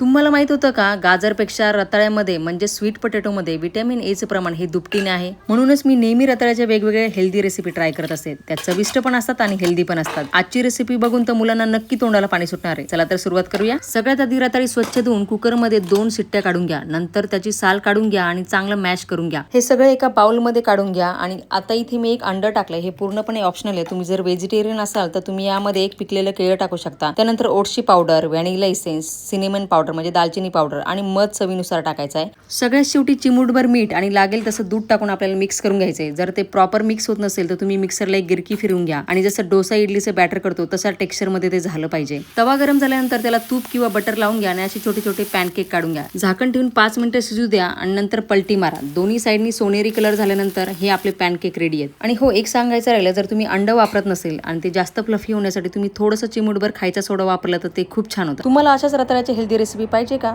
तुम्हाला माहीत होतं का गाजरपेक्षा रताळ्यामध्ये म्हणजे स्वीट पोटॅटोमध्ये व्हिटॅमिन एचं प्रमाण हे दुपटीने आहे. म्हणूनच मी नेहमी रताळ्याच्या वेगवेगळ्या हेल्दी रेसिपी ट्राय करत असते त्या चविष्ट पण असतात आणि हेल्दी पण असतात. आजची रेसिपी बघून तर मुलांना नक्की तोंडाला पाणी सुटणार आहे. चला तर सुरुवात करूया. सगळ्यात आधी रताळी स्वच्छ धुवून कुकरमध्ये दोन शिट्ट्या काढून घ्या. नंतर त्याची साल काढून घ्या आणि चांगलं मॅश करून घ्या. हे सगळं एका बाउलमध्ये काढून घ्या आणि आता इथे मी एक अंडं टाकलंय. हे पूर्णपणे ऑप्शनल आहे. तुम्ही जर व्हेजिटेरियन असाल तर तुम्ही यामध्ये एक पिकलेलं केळं टाकू शकता. त्यानंतर ओटशी powder vanilla essence cinnamon powder म्हणजे दालचिनी पावडर आणि मध चवीनुसार टाकायचं आहे. सगळ्यात शेवटी चिमूटभर मीठ आणि लागेल तसं दूध टाकून आपल्याला मिक्स करून घ्यायचंय. जर ते प्रॉपर मिक्स होत नसेल तर तुम्ही मिक्सरला एक गिरकी फिरवून घ्या. आणि जसं डोसा इडलीचं बॅटर करतो तसा टेक्स्चरमध्ये ते झालं पाहिजे. तवा गरम झाल्यानंतर त्याला तूप किंवा बटर लावून घ्या आणि असे छोटे छोटे पॅनकेक काढून घ्या. झाकण ठेवून पाच मिनिटं शिजू द्या आणि नंतर पलटी मारा. दोन्ही साईडनी सोनेरी कलर झाल्यानंतर हे आपले पॅनकेक रेडी आहेत. आणि हो एक सांगायचं राहिलं जर तुम्ही अंड वापरत नसेल आणि ते जास्त फ्लफी होण्यासाठी तुम्ही थोडंसं चिमूटभर खायचा सोडा वापरला तर ते खूप छान होतं. तुम्हाला अशाच रताळ्याची हेल्दी रेसिपी पाहिजे का?